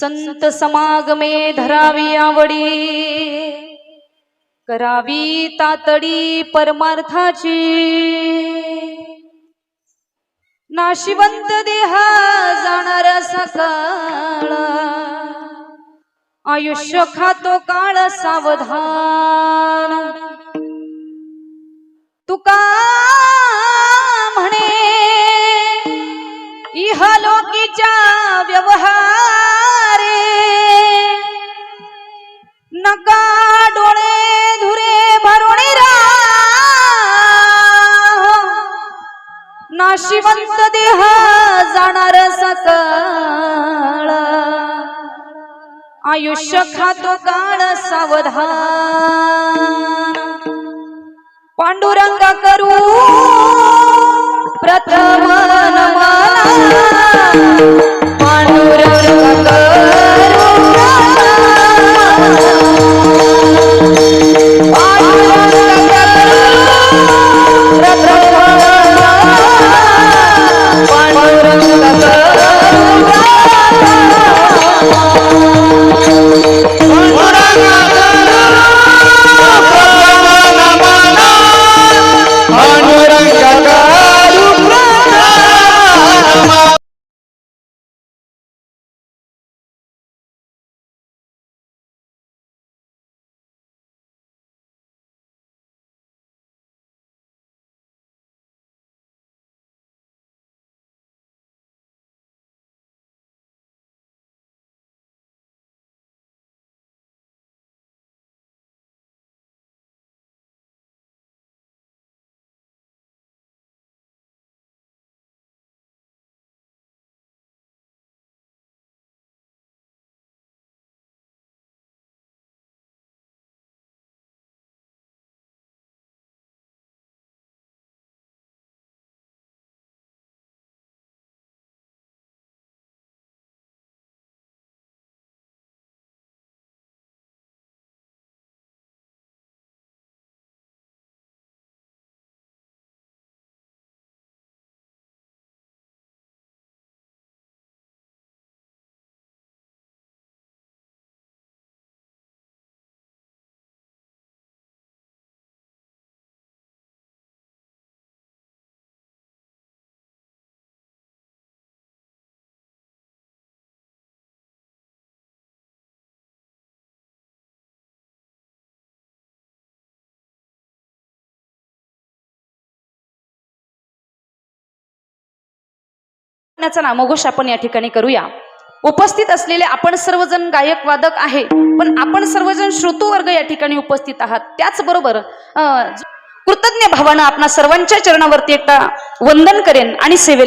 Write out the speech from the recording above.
संत समागमे धरावी आवडी. करावी तातडी परमार्थाची. नाशिवंत देहा जाणार सकाळ. आयुष्य खातो काळ सावधान. तुका इहलोकीच्या व्यवहारे. नका डोळे धुरे भरुणी नाशिवंत देह जाणार सकाळ आयुष्य खातो काळ सावधान. पांडुरंगा करू प्रथम Bye. चा नामोघोष आपण या ठिकाणी करूया. उपस्थित असलेले आपण सर्वजण गायक वादक आहे पण आपण सर्वजण श्रोतू वर्ग या ठिकाणी उपस्थित आहात. त्याचबरोबर अं, कृतज्ञ भावानं आपणा सर्वांच्या चरणावरती एकदा वंदन करेन आणि सेवेला